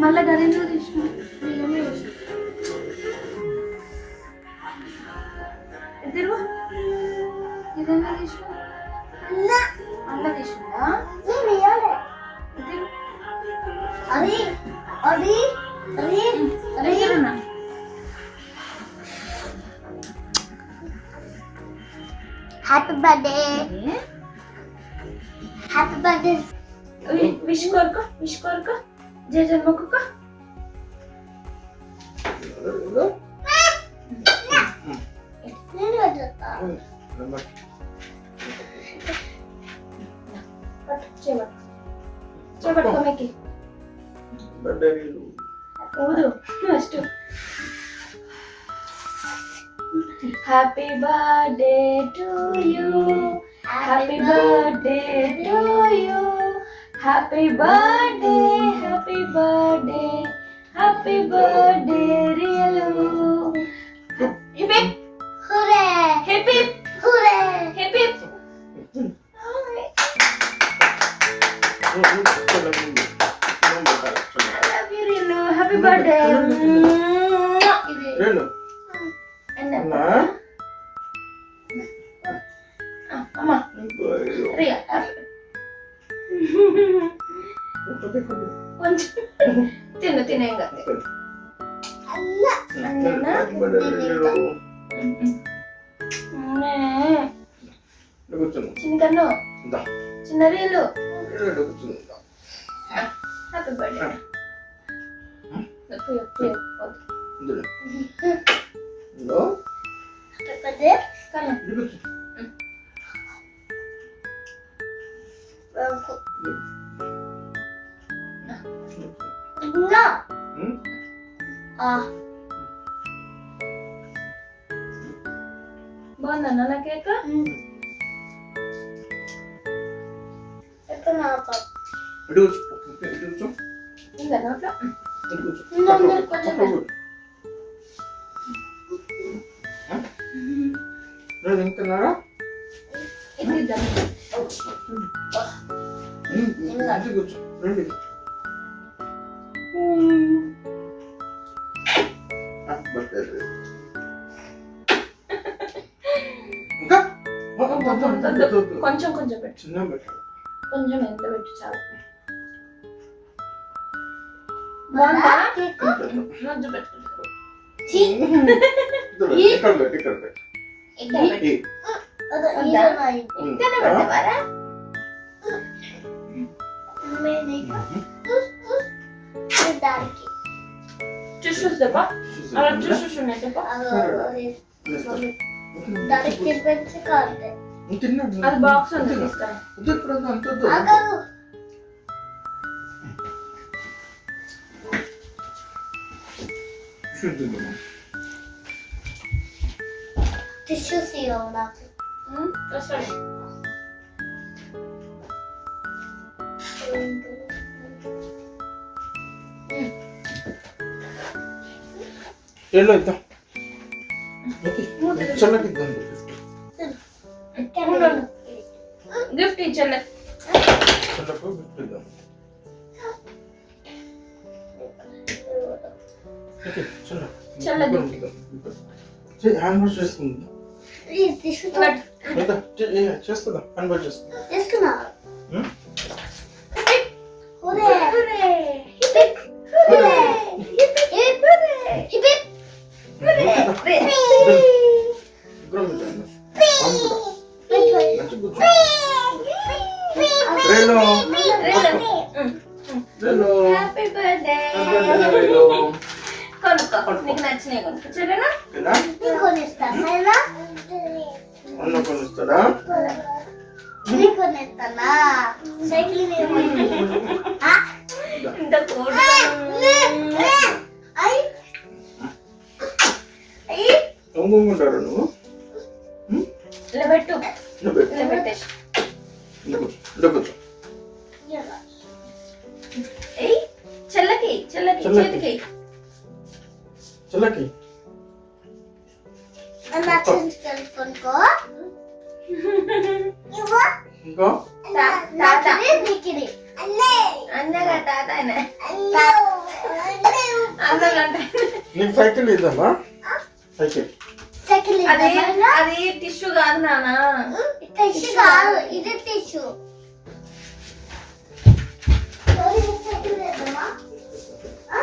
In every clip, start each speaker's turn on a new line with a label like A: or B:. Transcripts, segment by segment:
A: మళ్ళా గదిలో తీసిన
B: బియ్యమే వేసిన
A: ఇద్దరు? ఇదన్నా తీసిన అన్న. తీసిందా ఇద్దరు?
B: అది అది అది
A: ఇద్దరున్నా.
B: Happy birthday happy birthday
A: wish కోరుకో విష్ కోరుకో.
B: Jajan
A: mau kok?
B: Nah,
A: Happy birthday to you. Happy birthday to you. Happy birthday, happy birthday, happy birthday, Rialu. చిన్న కన్ను చిన్న రీలు హ్యాపీ బర్త్డే
B: పెద్దదే
A: కన్ను
B: నా ఆ
A: బాగుందన్న నా కేక్ నోట్లో
C: తింటున్నారా కూర్చో. రండి.
A: కొంచెం కొంచెం పెట్టు
C: చిన్న పెట్టు
A: కొంచెం ఎంత పెట్టు చాలు బాగుందా కొంచెం పెట్టుకుంటా
C: ఇక్కడ పెట్టు ఇక్కడ పెట్టు
A: ఇక్కడ పెట్టు
C: ఈ.
A: ఇక్కడనే పెట్టవారా
B: దానికి
A: చూసి చూస్తాపా అలా చూసి చూసి చెప్పా
B: దానికి పెంచి కాదు
C: తిన్నాడు
A: అది బాక్స్ ఉంది తీస్తాను
C: వద్దు, ఇప్పుడు వద్దు, అంత వద్దు.
B: ఆగదు
C: చూద్దాం.
B: టిష్యూస్ ఇవ్వవు నాకు
A: వస్తాను
C: ఎల్లో ఇద్దాం ఓకే. చల్లకి ఇద్దాం
A: గిఫ్ట్ ఇచ్చలే
C: చల్లకు గిఫ్ట్ ఇద్దాం ఓకే చల్ల
A: చల్ల gift.
C: హ్యాండ్ వాష్ చేసుకుందాం
B: టిష్యూ
C: లేదా చే- ఏ, చేస్తుందా హ్యాండ్ వాష్ చేసుకుందాం
B: కొనిస్తానా సైకిల్
A: ఇంత కోడి
B: అయ్యి అయ్యి
C: తొంగుంటారు నువ్వు హ్మ్?
A: ఇలా పెట్టు
C: నువ్వు పెట్టు.
A: ఇలా పెట్టేసి
C: నువ్వు కూర్చో. నువ్వు కూర్చో.
A: ఏయ్ చెల్లకి చెల్లకి
C: చెల్లకి.
A: చేతికి
C: చల్లకి
B: అన్న చెంచుకొని కొనుక్కో ఇవ్వ
C: ఇంకా
A: తా- తాత.
C: అన్నగా తాత
D: నీకు సైకిల్ ఇద్దామా? సైకిల్.
C: అది అది టిష్యూ కాదు నానా
B: టిష్యూ కాదు. ఇది టిష్యూ. సైకిల్ వేద్దామా? ఆ?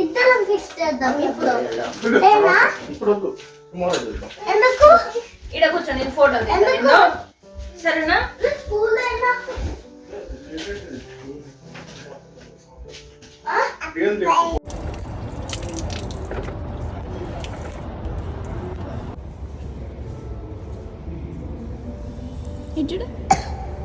B: ఇద్దరం ఫిక్స్ చేద్దాం ఇప్పుడు?
D: ఇప్పుడు.
B: ఎందుకు?
C: ఈడ కూర్చో నేను ఫోటో. సరేనా?
B: స్కూల్ అయినా
D: ఏం తెచ్చు.
C: ఇటుడు
D: తెచ్చు.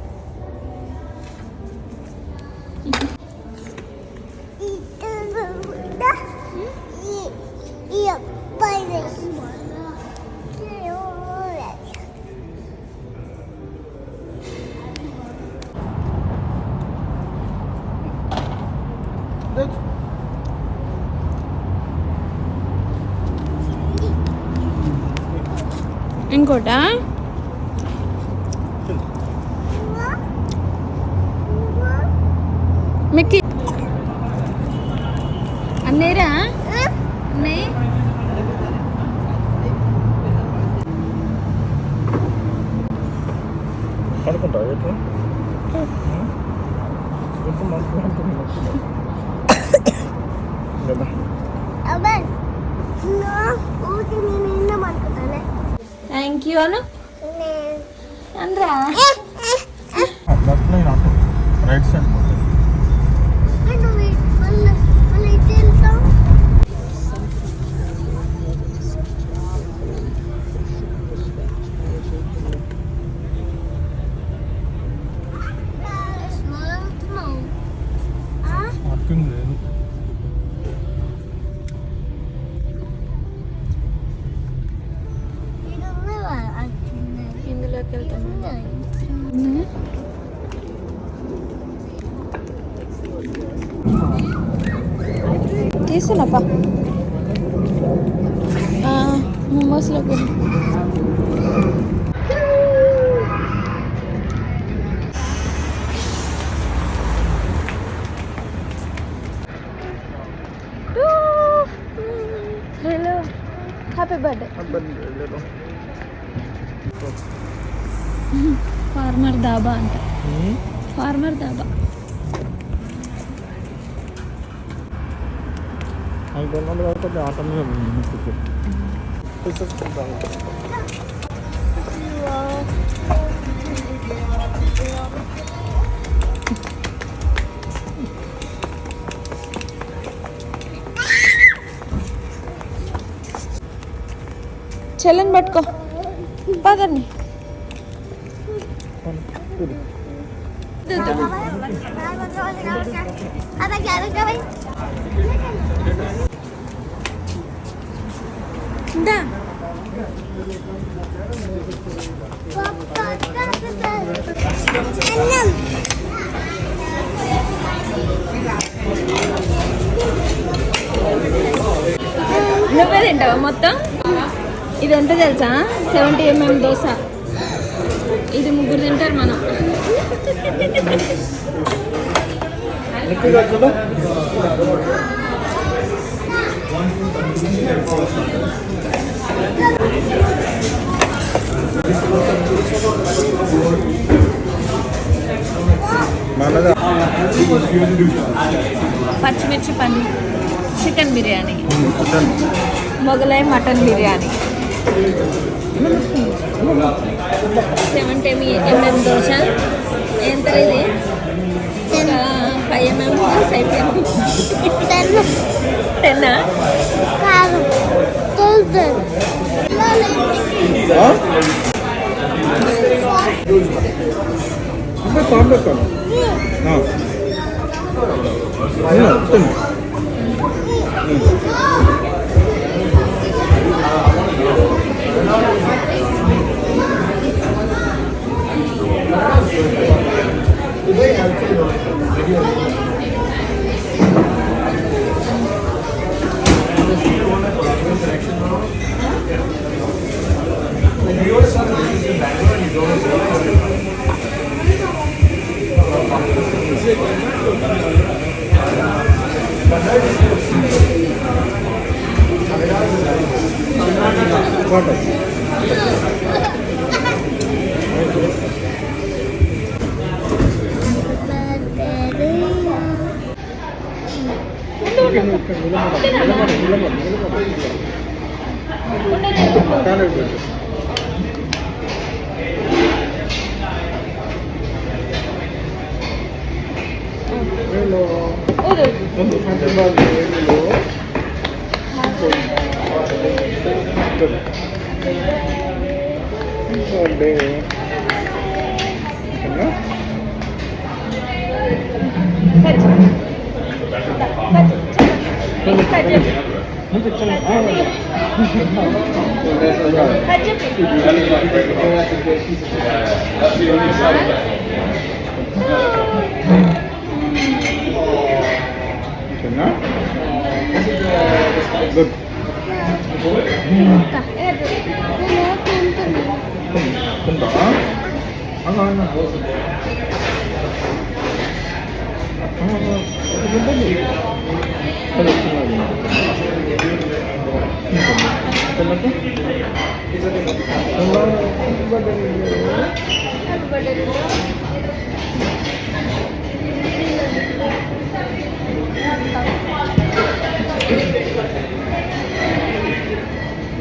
A: ఇంకోటా మిక్కి. అన్నయ్యరా అన్నయ్య?
D: పడుకుంటావా ఎట్లా? ఎప్పుడు
A: థ్యాంక్ యూ అను అనరా?
D: అటు
A: right side తీసుకున్నాపా మోమోస్లోకి hello happy birthday farmer dhaba అంట ఫార్మర్ దాబా
D: ఐదు వందలు కాకపోతే ఆట మీద ఉంది.
A: చెల్లని పట్టుకో పదండి నువ్వే తింటావా మొత్తం? ఇది ఎంత తెలుసా? Seventy MM dosa. ఇది ముగ్గురు తింటారు మనం. పచ్చిమిర్చి paneer chicken biryani Mughlai mutton biryani. Seventy MM dosa ఎంత ఇది ఫైవ్ ఎంఎం దోశ అయిపోయింది టెన్నా
B: కాదు తోలుతారు
D: போய் அடுத்து ready Hello. Good. Bentar.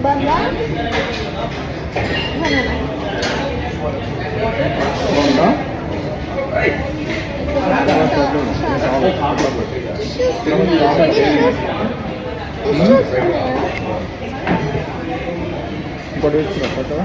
D: Bangga? Bangga? ఇంకోటి వేసుకురా కదా